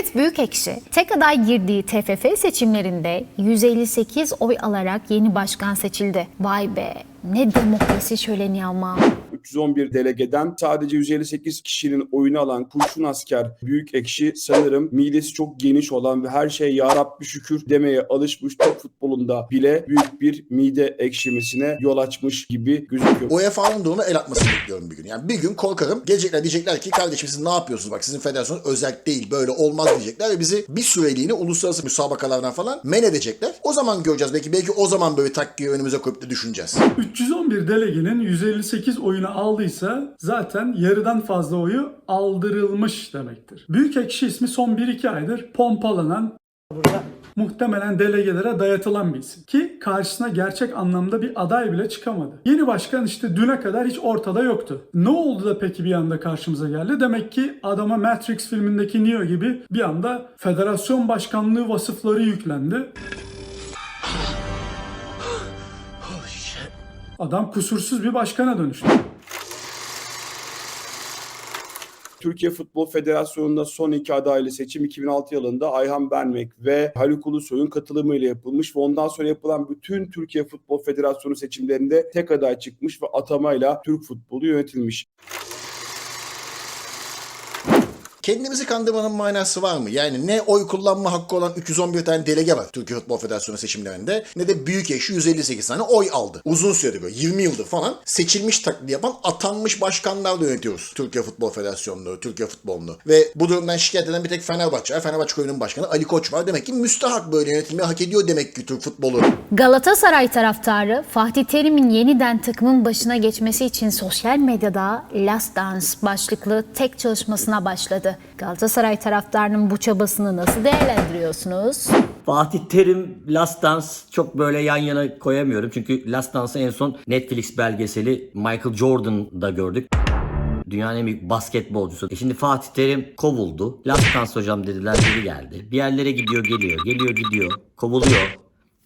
Mehmet Büyükekşi tek aday girdiği TFF seçimlerinde 158 oy alarak yeni başkan seçildi. Vay be ne demokrasi şöleni ama. 311 delegeden sadece 158 kişinin oyunu alan kurşun asker büyük ekşi sanırım midesi çok geniş olan ve her şeye ya Rabbi şükür demeye alışmış Türk futbolunda bile büyük bir mide ekşimesine yol açmış gibi gözüküyor. UEFA'nın da onu el atmasını bekliyorum bir gün. Yani bir gün korkarım. Gelecekler diyecekler ki kardeşim siz ne yapıyorsunuz? Bak sizin federasyon özel değil böyle olmaz diyecekler ve bizi bir süreliğine uluslararası müsabakalardan falan men edecekler. O zaman göreceğiz. Belki belki o zaman böyle takkiyi önümüze koyup da düşüneceğiz. 311 delegenin 158 oyunu aldıysa zaten yarıdan fazla oyu aldırılmış demektir. Büyük ekşi ismi son 1-2 aydır pompalanan muhtemelen delegelere dayatılan bir isim. Ki karşısına gerçek anlamda bir aday bile çıkamadı. Yeni başkan işte düne kadar hiç ortada yoktu. Ne oldu da peki bir anda karşımıza geldi? Demek ki adama Matrix filmindeki Neo gibi bir anda federasyon başkanlığı vasıfları yüklendi. Adam kusursuz bir başkana dönüştü. Türkiye Futbol Federasyonu'nda son iki adaylı seçim 2006 yılında Ayhan Benmek ve Haluk Ulusoy'un katılımıyla yapılmış ve ondan sonra yapılan bütün Türkiye Futbol Federasyonu seçimlerinde tek aday çıkmış ve atamayla Türk futbolu yönetilmiş. Kendimizi kandırmanın manası var mı? Yani ne oy kullanma hakkı olan 311 tane delege var Türkiye Futbol Federasyonu seçimlerinde ne de büyük eşi 158 tane oy aldı. Uzun süredir böyle 20 yıldır falan seçilmiş taklidi yapan atanmış başkanlarla yönetiyoruz Türkiye Futbol Federasyonunu, Türkiye futbolunu. Ve bu durumdan şikayet eden bir tek Fenerbahçe var. Fenerbahçe Kulübü'nün başkanı Ali Koç var. Demek ki müstahak böyle yönetilmeyi hak ediyor demek ki Türk futbolu. Galatasaray taraftarı Fatih Terim'in yeniden takımın başına geçmesi için sosyal medyada Last Dance başlıklı tek çalışmasına başladı. Galatasaray taraftarının bu çabasını nasıl değerlendiriyorsunuz? Fatih Terim, Last Dance çok böyle yan yana koyamıyorum. Çünkü Last Dance'ı en son Netflix belgeseli Michael Jordan'da gördük. Dünyanın en büyük basketbolcusu. E şimdi Fatih Terim kovuldu. Last Dance hocam dediler geri geldi. Bir yerlere gidiyor geliyor. Geliyor gidiyor. Kovuluyor.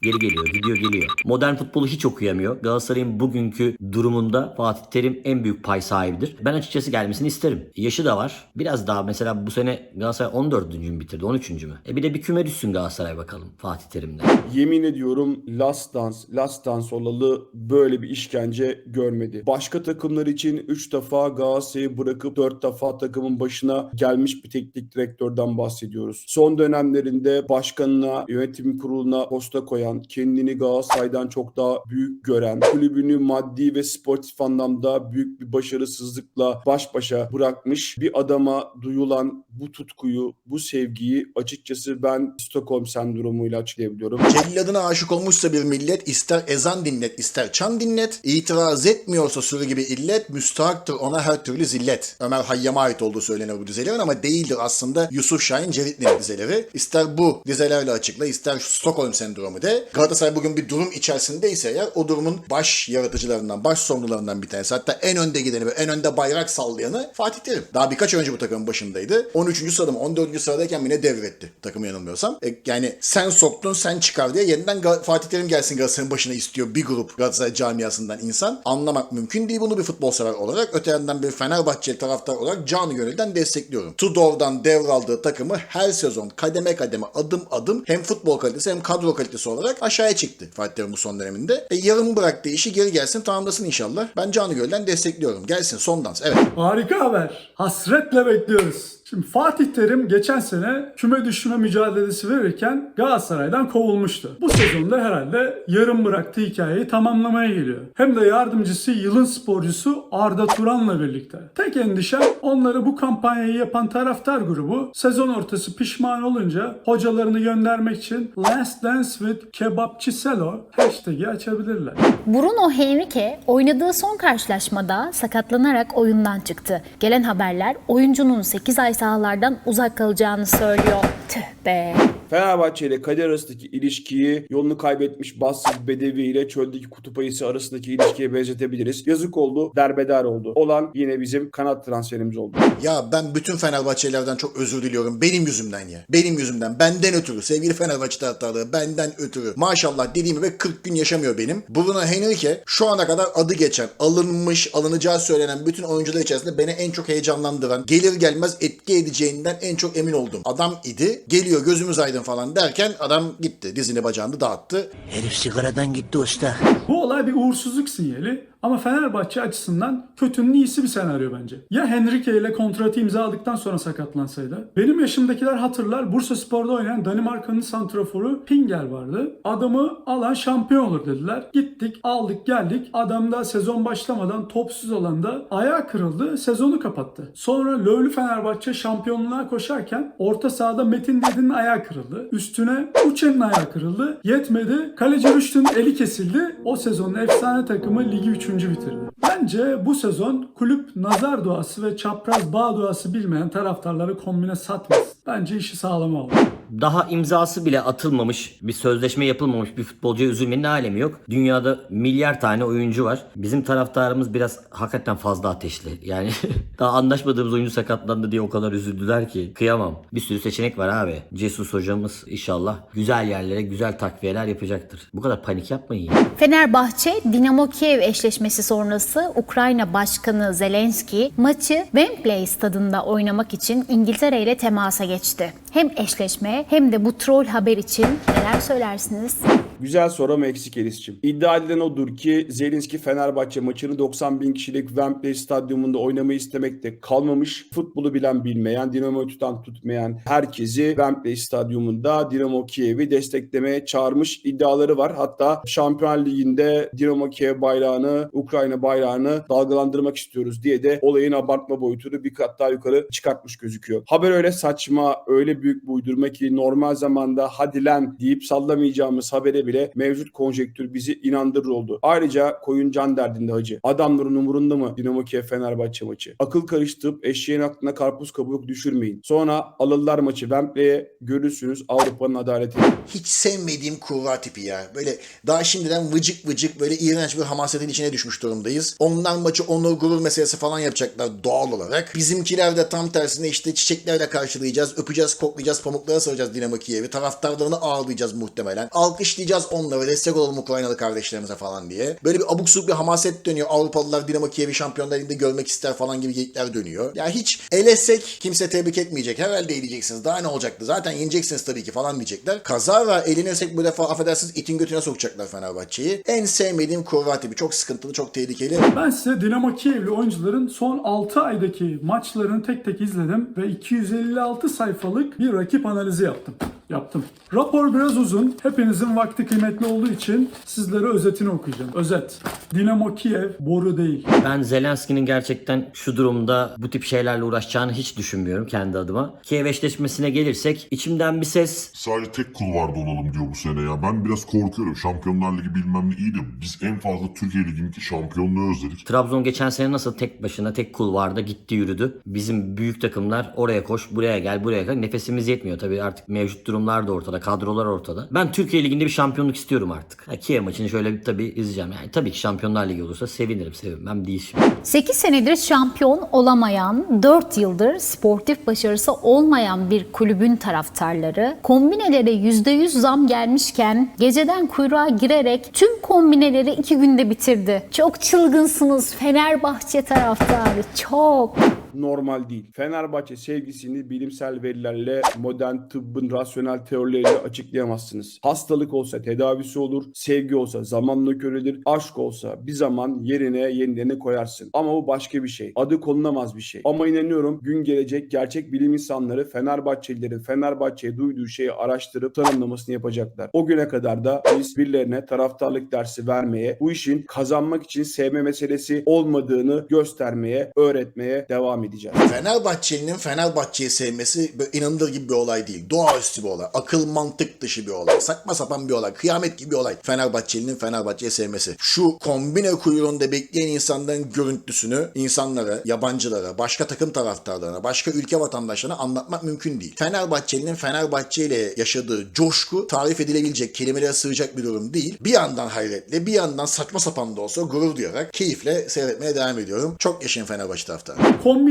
Geri geliyor, gidiyor geliyor. Modern futbolu hiç okuyamıyor. Galatasaray'ın bugünkü durumunda Fatih Terim en büyük pay sahibidir. Ben açıkçası gelmesini isterim. Yaşı da var. Biraz daha mesela bu sene Galatasaray 14. mü bitirdi? 13. mü? E bir de bir küme düşsün Galatasaray bakalım Fatih Terim'le. Yemin ediyorum Last Dance, Last Dance olalı böyle bir işkence görmedi. Başka takımlar için 3 defa Galatasaray'ı bırakıp 4 defa takımın başına gelmiş bir teknik direktörden bahsediyoruz. Son dönemlerinde başkanına, yönetim kuruluna posta koyan, kendini Galatasaray'dan çok daha büyük gören, kulübünü maddi ve sportif anlamda büyük bir başarısızlıkla baş başa bırakmış bir adama duyulan bu tutkuyu, bu sevgiyi açıkçası ben Stockholm sendromuyla açıklayabiliyorum. Celladına aşık olmuşsa bir millet ister ezan dinlet ister çan dinlet. İtiraz etmiyorsa sürü gibi illet müstahaktır ona her türlü zillet. Ömer Hayyam'a ait olduğu söylenir bu dizelerin ama değildir aslında Yusuf Şahin Ceritli'nin dizeleri. İster bu dizelerle açıkla ister Stockholm sendromu de. Galatasaray bugün bir durum içerisindeyse eğer o durumun baş yaratıcılarından, baş sorumlularından bir tanesi. Hatta en önde gideni ve en önde bayrak sallayanı Fatih Terim. Daha birkaç önce bu takımın başındaydı. 13. sırada mı 14. sıradayken mi ne devretti takımı yanılmıyorsam. E, yani sen soktun sen çıkar diye yeniden Gal- Fatih Terim gelsin Galatasaray'ın başına istiyor bir grup Galatasaray camiasından insan. Anlamak mümkün değil bunu bir futbol sever olarak. Öte yandan bir Fenerbahçeli taraftar olarak canı gönülden destekliyorum. Tudor'dan devraldığı takımı her sezon kademe kademe adım adım hem futbol kalitesi hem kadro kalitesi olarak aşağıya çıktı Fatih Terim bu son döneminde. E, yarım bıraktığı işi geri gelsin tamamlasın inşallah. Ben canı gönülden destekliyorum. Gelsin son dans. Evet. Harika haber. Hasretle bekliyoruz. Şimdi Fatih Terim geçen sene küme düşme mücadelesi verirken Galatasaray'dan kovulmuştu. Bu sezonda herhalde yarım bıraktığı hikayeyi tamamlamaya geliyor. Hem de yardımcısı yılın sporcusu Arda Turan'la birlikte. Tek endişem onları bu kampanyayı yapan taraftar grubu sezon ortası pişman olunca hocalarını göndermek için Last Dance with Kebapçı Selo hashtag'i açabilirler. Bruno Henrique oynadığı son karşılaşmada sakatlanarak oyundan çıktı. Gelen haberler oyuncunun 8 ay sahalardan uzak kalacağını söylüyor. Tüh be. Fenerbahçe ile Kadir arasındaki ilişkiyi yolunu kaybetmiş bassız Bedevi ile çöldeki kutup ayısı arasındaki ilişkiye benzetebiliriz. Yazık oldu, derbeder oldu. Olan yine bizim kanat transferimiz oldu. Ya ben bütün Fenerbahçelilerden çok özür diliyorum. Benim yüzümden ya. Benim yüzümden. Benden ötürü. Sevgili Fenerbahçe taraftarları benden ötürü. Maşallah dediğim gibi 40 gün yaşamıyor benim. Bruno Henrique şu ana kadar adı geçen, alınmış, alınacağı söylenen bütün oyuncular içerisinde beni en çok heyecanlandıran, gelir gelmez etki edeceğinden en çok emin oldum. Adam idi. Geliyor gözümüz aydın falan derken adam gitti. Dizini bacağını dağıttı. Herif sigaradan gitti usta. Bu olay bir uğursuzluk sinyali ama Fenerbahçe açısından kötünün iyisi bir senaryo bence. Ya Henrique ile kontratı imzaladıktan sonra sakatlansaydı? Benim yaşımdakiler hatırlar Bursa Spor'da oynayan Danimarka'nın santraforu Pinger vardı. Adamı alan şampiyon olur dediler. Gittik aldık geldik. Adam da sezon başlamadan topsuz alanda ayağı kırıldı. Sezonu kapattı. Sonra Löwlü Fenerbahçe şampiyonluğa koşarken orta sahada Metin Dedin'in ayağı kırıldı. Üstüne Uçen'in ayağı kırıldı. Yetmedi. Kaleci Rüştü'nün eli kesildi. O sezonun efsane takımı ligi 3. bitirdi. Bence bu sezon kulüp nazar duası ve çapraz bağ duası bilmeyen taraftarları kombine satmasın. Bence işi sağlam oldu. Daha imzası bile atılmamış, bir sözleşme yapılmamış bir futbolcuya üzülmenin alemi yok. Dünyada milyar tane oyuncu var. Bizim taraftarımız biraz hakikaten fazla ateşli. Yani daha anlaşmadığımız oyuncu sakatlandı diye o kadar üzüldüler ki. Kıyamam. Bir sürü seçenek var abi. Cesus hocamız inşallah güzel yerlere güzel takviyeler yapacaktır. Bu kadar panik yapmayın. ya. Fenerbahçe Dinamo Kiev eşleşmesi sonrası Ukrayna Başkanı Zelenski maçı Wembley stadında oynamak için İngiltere ile temasa geçti. Hem eşleşme hem de bu troll haber için neler söylersiniz? Güzel soru ama eksik Elis'ciğim. İddia edilen odur ki Zelinski Fenerbahçe maçını 90 bin kişilik Wembley stadyumunda oynamayı istemekte kalmamış. Futbolu bilen bilmeyen, Dinamo'yu tutan tutmayan herkesi Wembley stadyumunda Dinamo Kiev'i desteklemeye çağırmış iddiaları var. Hatta Şampiyon Ligi'nde Dinamo Kiev bayrağını, Ukrayna bayrağını dalgalandırmak istiyoruz diye de olayın abartma boyutunu bir kat daha yukarı çıkartmış gözüküyor. Haber öyle saçma, öyle büyük bir uydurma ki normal zamanda hadi lan deyip sallamayacağımız habere bile mevcut konjektür bizi inandırır oldu. Ayrıca koyun can derdinde hacı. Adamların umurunda mı Dinamo Kiev Fenerbahçe maçı? Akıl karıştırıp eşeğin aklına karpuz kabuğu düşürmeyin. Sonra alırlar maçı Wembley'e görürsünüz Avrupa'nın adaleti. Hiç sevmediğim kurva tipi ya. Böyle daha şimdiden vıcık vıcık böyle iğrenç bir hamasetin içine düşmüş durumdayız. Onlar maçı onur gurur meselesi falan yapacaklar doğal olarak. Bizimkiler de tam tersine işte çiçeklerle karşılayacağız, öpeceğiz, koklayacağız, pamuklara saracağız Dinamo Kiev'i. Taraftarlarını ağırlayacağız muhtemelen. Alkışlayacağız onları, destek olalım Ukraynalı kardeşlerimize falan diye. Böyle bir abuk subuk bir hamaset dönüyor. Avrupalılar Dinamo Kiev'i şampiyonlar Ligi'nde görmek ister falan gibi geyikler dönüyor. Ya hiç elesek kimse tebrik etmeyecek. Herhalde eleyeceksiniz. Daha ne olacaktı? Zaten yeneceksiniz tabii ki falan diyecekler. Kazara elenirsek bu defa affedersiniz itin götüne sokacaklar Fenerbahçe'yi. En sevmediğim kurva tipi. Çok sıkıntılı, çok tehlikeli. Ben size Dinamo Kiev'li oyuncuların son 6 aydaki maçlarını tek tek izledim ve 256 sayfalık bir rakip analizi yaptım. Yaptım. Rapor biraz uzun. Hepinizin vakti kıymetli olduğu için sizlere özetini okuyacağım. Özet. Dinamo Kiev boru değil. Ben Zelenski'nin gerçekten şu durumda bu tip şeylerle uğraşacağını hiç düşünmüyorum kendi adıma. Kiev eşleşmesine gelirsek içimden bir ses Sadece tek kulvarda olalım diyor bu sene ya. Ben biraz korkuyorum. Şampiyonlar Ligi bilmem ne iyi de biz en fazla Türkiye Ligi'ndeki şampiyonluğu özledik. Trabzon geçen sene nasıl tek başına tek kulvarda gitti yürüdü. Bizim büyük takımlar oraya koş buraya gel buraya gel nefesimiz yetmiyor tabii artık mevcut durumlar da ortada kadrolar ortada. Ben Türkiye Ligi'nde bir şampiyonluk istiyorum artık. Ha, Kiev maçını şöyle bir tabii izleyeceğim. Yani tabii ki Şampiyonlar Ligi olursa sevinirim sevinmem değil şimdi. 8 senedir şampiyon olamayan, 4 yıldır sportif başarısı olmayan bir kulübün taraftarları kombinelere %100 zam gelmişken geceden kuyruğa girerek tüm kombineleri 2 günde bitirdi. Çok çılgınsınız Fenerbahçe taraftarı çok. Normal değil. Fenerbahçe sevgisini bilimsel verilerle, modern tıbbın rasyonel teorileriyle açıklayamazsınız. Hastalık olsa tedavisi olur, sevgi olsa zamanla körülür, aşk olsa bir zaman yerine yenilerini koyarsın. Ama bu başka bir şey. Adı konulmaz bir şey. Ama inanıyorum gün gelecek gerçek bilim insanları Fenerbahçelilerin Fenerbahçe'ye duyduğu şeyi araştırıp tanımlamasını yapacaklar. O güne kadar da biz birilerine taraftarlık dersi vermeye, bu işin kazanmak için sevme meselesi olmadığını göstermeye, öğretmeye devam devam edeceğiz. Fenerbahçelinin Fenerbahçe'yi sevmesi inanılır gibi bir olay değil. Doğaüstü bir olay. Akıl mantık dışı bir olay. Saçma sapan bir olay. Kıyamet gibi bir olay. Fenerbahçelinin Fenerbahçe'yi sevmesi. Şu kombine kuyruğunda bekleyen insanların görüntüsünü insanlara, yabancılara, başka takım taraftarlarına, başka ülke vatandaşlarına anlatmak mümkün değil. Fenerbahçelinin Fenerbahçe ile yaşadığı coşku tarif edilebilecek kelimelere sığacak bir durum değil. Bir yandan hayretle, bir yandan saçma sapan da olsa gurur duyarak keyifle seyretmeye devam ediyorum. Çok yaşayın Fenerbahçe taraftarı.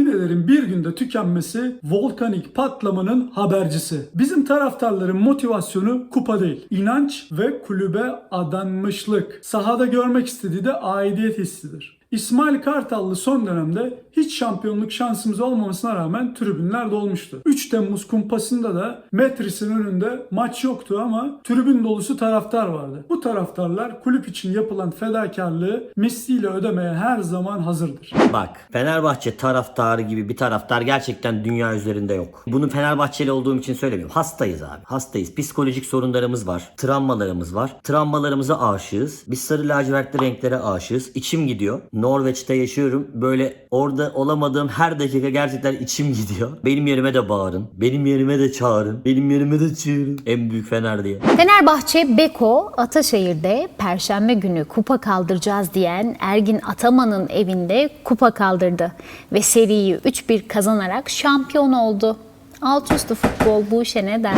Kombinelerin bir günde tükenmesi volkanik patlamanın habercisi. Bizim taraftarların motivasyonu kupa değil. İnanç ve kulübe adanmışlık. Sahada görmek istediği de aidiyet hissidir. İsmail Kartallı son dönemde hiç şampiyonluk şansımız olmamasına rağmen tribünler dolmuştu. 3 Temmuz kumpasında da Metris'in önünde maç yoktu ama tribün dolusu taraftar vardı. Bu taraftarlar kulüp için yapılan fedakarlığı misliyle ödemeye her zaman hazırdır. Bak Fenerbahçe taraftarı gibi bir taraftar gerçekten dünya üzerinde yok. Bunu Fenerbahçeli olduğum için söylemiyorum. Hastayız abi. Hastayız. Psikolojik sorunlarımız var. Travmalarımız var. Travmalarımıza aşığız. Biz sarı lacivertli renklere aşığız. İçim gidiyor. Norveç'te yaşıyorum. Böyle orada olamadığım her dakika gerçekten içim gidiyor. Benim yerime de bağırın. Benim yerime de çağırın. Benim yerime de çağırın. En büyük Fener diye. Fenerbahçe Beko Ataşehir'de Perşembe günü kupa kaldıracağız diyen Ergin Ataman'ın evinde kupa kaldırdı ve seriyi 3-1 kazanarak şampiyon oldu. Altüstü futbol bu işe ne der?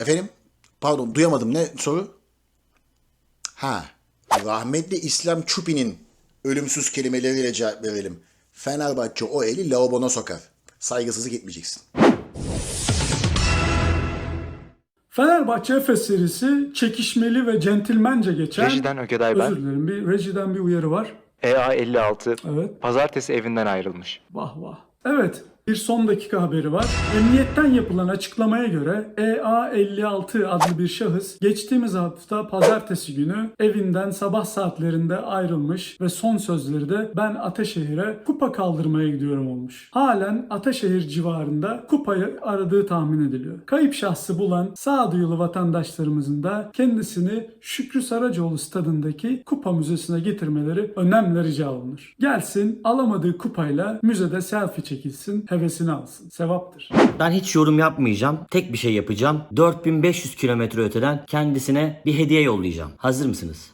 Efendim? Pardon duyamadım ne soru? Ha. Rahmetli İslam Çupi'nin ölümsüz kelimeleriyle cevap verelim. Fenerbahçe o eli lavabona sokar. Saygısızlık etmeyeceksin. Fenerbahçe Efes serisi çekişmeli ve centilmence geçen... Rejiden Ögeday ben. Özür dilerim. Bir rejiden bir uyarı var. EA 56 Evet. pazartesi evinden ayrılmış. Vah vah. Evet. Bir son dakika haberi var. Emniyetten yapılan açıklamaya göre EA56 adlı bir şahıs geçtiğimiz hafta pazartesi günü evinden sabah saatlerinde ayrılmış ve son sözleri de ben Ataşehir'e kupa kaldırmaya gidiyorum olmuş. Halen Ataşehir civarında kupayı aradığı tahmin ediliyor. Kayıp şahsı bulan sağduyulu vatandaşlarımızın da kendisini Şükrü Saracoğlu stadındaki kupa müzesine getirmeleri önemli rica olunur. Gelsin alamadığı kupayla müzede selfie çekilsin, hevesini alsın. Sevaptır. Ben hiç yorum yapmayacağım. Tek bir şey yapacağım. 4500 kilometre öteden kendisine bir hediye yollayacağım. Hazır mısınız?